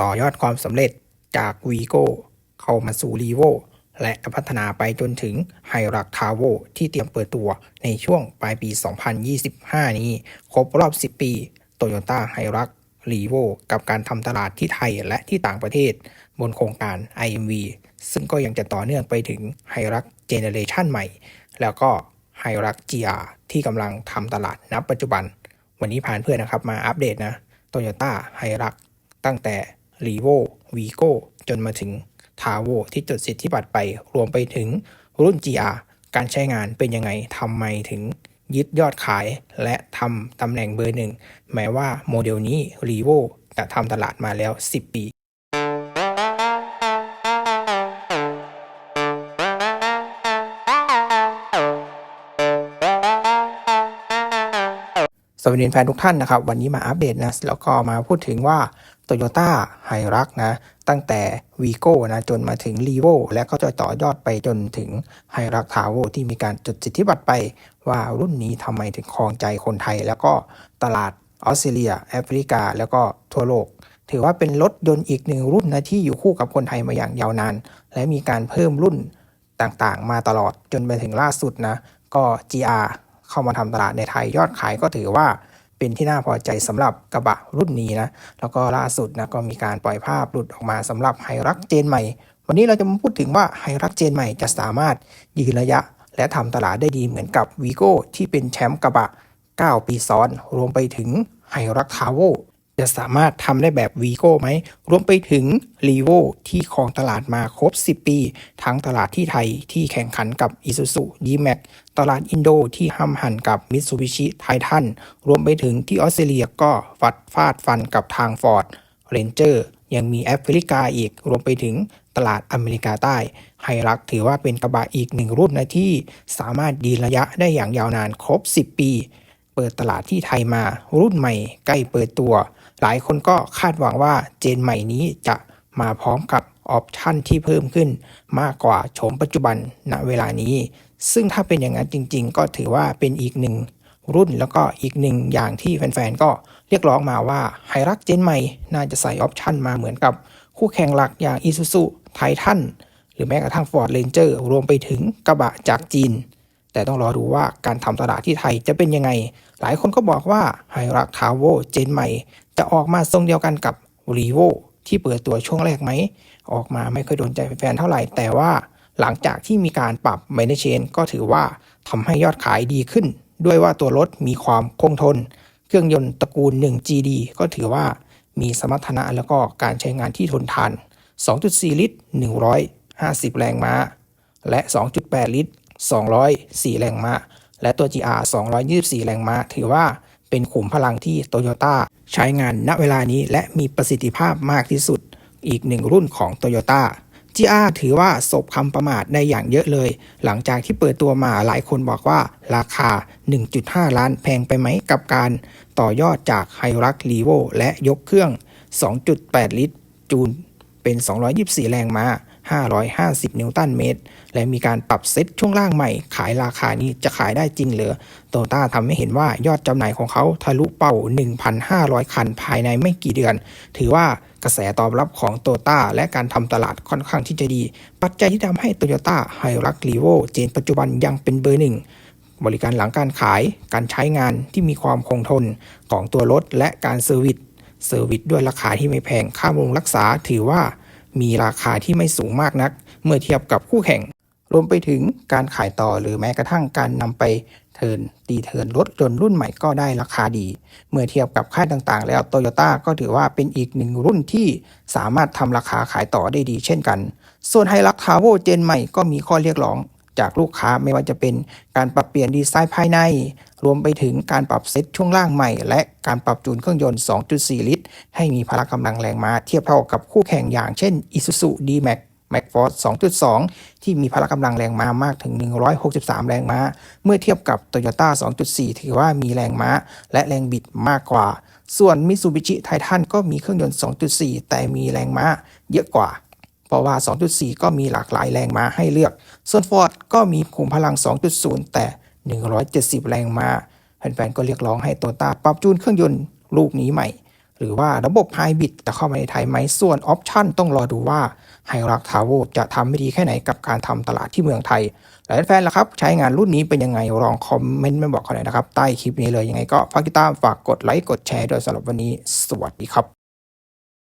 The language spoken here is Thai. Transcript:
ต่อยอดความสำเร็จจากวีโก้เข้ามาสู่รีโวและพัฒนาไปจนถึงไฮรักทาโวที่เตรียมเปิดตัวในช่วงปลายปี 2025 นี้ ครบรอบ 10 ปีโตโยต้าไฮรักรีโวกับการทำตลาดที่ไทยและที่ต่างประเทศ บนโครงการ IMV ซึ่งก็ยังจะต่อเนื่องไปถึงไฮรักเจเนเรชันใหม่ แล้วก็ไฮรัก GR ที่กำลังทำตลาดนับปัจจุบัน วันนี้พานเพื่อนนะครับมาอัปเดตนะโตโยต้าไฮรักตั้งแต่ r ีโววีโกจนมาถึงทาโวที่จดสิทธิบัตรไปรวมไปถึงรุ่น GR การใช้งานเป็นยังไงทำไมถึงยึดยอดขาย และทำตำแหน่งเบอร์หนึ่ง แม้ว่าโมเดลนี้รีโวจะทำตลาดมาแล้ว 10 ปี สวัสดีแฟนทุกท่านนะครับ วันนี้มาอัปเดตนะแล้วก็มาพูดถึงว่า Toyota h i r u x นะตั้งแต่ v i g o นะจนมาถึง r e v o และก็จะต่อยอดไปจนถึง h i r u x t a v o ที่มีการจดสิทธิบัตรไป ว่ารุ่นนี้ทำไมถึงครองใจคนไทย แล้วก็ตลาดออสเตรเลีย แอฟริกา แล้วก็ทั่วโลก ถือว่าเป็นรถยนต์อีกหนึ่งรุ่นนะที่อยู่คู่กับคนไทยมาอย่างยาวนาน และมีการเพิ่มรุ่นต่างๆ มาตลอดจนไปถึงล่าสุดนะก็ GR เข้ามาทำตลาดในไทยยอดขายก็ถือว่าเป็นที่น่าพอใจสำหรับกระบะรุ่นนี้นะ แล้วก็ล่าสุดนะก็มีการปล่อยภาพหลุดออกมาสำหรับไฮรักเจนใหม่ วันนี้เราจะมาพูดถึงว่าไฮรักเจนใหม่จะสามารถยืนระยะ และทำตลาดได้ดีเหมือนกับวีโก้ที่เป็นแชมป์กระบะ 9 ปีซ้อน รวมไปถึงไฮรักทาวโว จะสามารถทำได้แบบวีโก้ไหม รวมไปถึงรีโวที่ครองตลาดมาครบ 10 ปี ทั้งตลาดที่ไทยที่แข่งขันกับ i s u z u d m a x ตลาดอินโดที่ห้ำหันกับ Mitsubishi Titan รวมไปถึงที่ออสเตรเลียก็ฟัดฟาดฟันกับทาง Ford Ranger ยังมีแอฟริกาอีก รวมไปถึงตลาดอเมริกาใต้ ไฮรักถือว่าเป็นกระบะอีกหนึ่งรุ่นนะที่สามารถดีระยะได้อย่างยาวนานครบ 10 ปี เปิดตลาดที่ไทยมารุ่นใหม่ใกล้เปิดตัว หลายคนก็คาดหวังว่าเจนใหม่นี้จะมาพร้อมกับออปชันที่เพิ่มขึ้นมากกว่าโฉมปัจจุบันณเวลานี้ ซึ่งถ้าเป็นอย่างนั้นจริง ๆ ก็ถือว่าเป็นอีกหนึ่งรุ่นแล้วก็อีกหนึ่งอย่างที่แฟนๆ ก็เรียกร้องมาว่าไฮรักเจนใหม่น่าจะใส่ออปชันมาเหมือนกับคู่แข่งหลักอย่าง Isuzu Titan หรือแม้กระทั่ง Ford Ranger รวมไปถึงกระบะจากจีน แต่ต้องรอดูว่าการทำตลาดที่ไทยจะเป็นยังไง หลายคนก็บอกว่าไฮรักทาวโวเจนใหม่ จะออกมาทรงเดียวกันกับ r e v o ที่เปิดตัวช่วงแรกไหม ออกมาไม่ค่อยโดนใจแฟนๆเท่าไหร่ แต่ว่าหลังจากที่มีการปรับไมเนเชนก็ถือว่าทำให้ยอดขายดีขึ้น ด้วยว่าตัวรถมีความคงทน เครื่องยนต์ตระกูล 1GD ก็ถือว่ามีสมรรถนะแล้วก็การใช้งานที่ทนทาน 2.4 ลิตร 150 แรงม้า และ 2.8 ลิตร 204 แรงม้า และตัว GR 224 แรงม้า ถือว่า เป็นขุมพลังที่โตโยต้าใช้งานณเวลานี้และมีประสิทธิภาพมากที่สุด อีกหนึ่งรุ่นของโตโยต้า GR ถือว่าสบคำประมาทได้อย่างเยอะเลย หลังจากที่เปิดตัวมาหลายคนบอกว่าราคา 1.5 ล้านแพงไปไหมกับการต่อยอดจากไฮรักลีโวและยกเครื่อง 2.8 ลิตร จูนเป็น 224 แรงม้า 550 นิวตันเมตร และมีการปรับเซ็ตช่วงล่างใหม่ ขายราคานี้จะขายได้จริงเหรือโตต้าทำให้เห็นว่ายอดจำหน่ายของเขาทะลุเป้า 1,500 คันภายในไม่กี่เดือน ถือว่ากระแสตอบรับของโตต้าและการทำตลาดค่อนข้างที่จะดี ปัจจัยที่ทำให้โตโยต้าไฮรักลีโวเจนปัจจุบันยังเป็นเบอร์หนึ่งบริการหลังการขาย การใช้งานที่มีความคงทนของตัวรถและการเซอร์วิส เซอร์วิสด้วยราคาที่ไม่แพง ค่าบำรุงรักษาถือว่า มีราคาที่ไม่สูงมากนัก เมื่อเทียบกับคู่แข่ง รวมไปถึงการขายต่อหรือแม้กระทั่งการนำไปเทิร์นตีเทิร์นรถยนต์รุ่นใหม่ก็ได้ราคาดี เมื่อเทียบกับค่ายต่างๆ แล้วโตโยต้าก็ถือว่าเป็นอีกหนึ่งรุ่นที่สามารถทำราคาขายต่อได้ดีเช่นกัน ส่วนไฮรักทาวเวเจนใหม่ก็มีข้อเรียกร้อง จากลูกค้าไม่ว่าจะเป็นการปรับเปลี่ยนดีไซน์ภายใน รวมไปถึงการปรับเซตช่วงล่างใหม่ และการปรับจูนเครื่องยนต์ 2.4 ลิตร ให้มีพละกำลังแรงม้าเทียบเท่ากับคู่แข่งอย่างเช่น Isuzu D-Max m a c f o r c e 2.2 ที่มีพละกำลังแรงม้ามากถึง 163 แรงม้า เมื่อเทียบกับ Toyota 2.4 ถือว่ามีแรงม้าและแรงบิดมากกว่า ส่วน Mitsubishi Titan ก็มีเครื่องยนต์ 2.4 แต่มีแรงม้าเยอะกว่า เพราะว่า 2.4 ก็มีหลากหลายแรงม้าให้เลือก ส่วน Ford ก็มีขุมพลัง 2.0 แต่ 170 แรงม้าแฟนๆก็เรียกร้องให้โตต้าปรับจูนเครื่องยนต์ลูกนี้ใหม่ หรือว่าระบบไฮบริดจะเข้ามาในไทยไหมส่วนออปชั่นต้องรอดูว่าไฮรักทาวจะทำไม่ดีแค่ไหนกับการทำตลาดที่เมืองไทยหลายแฟนล่ะครับ ใช้งานรุ่นนี้เป็นยังไงลองคอมเมนต์มาบอกกันหน่อยนะครับ ใต้คลิปนี้เลยยังไงก็ฝากติดตามฝากกดไลค์กดแชร์ด้วยสำหรับวันนี้ สวัสดีครับ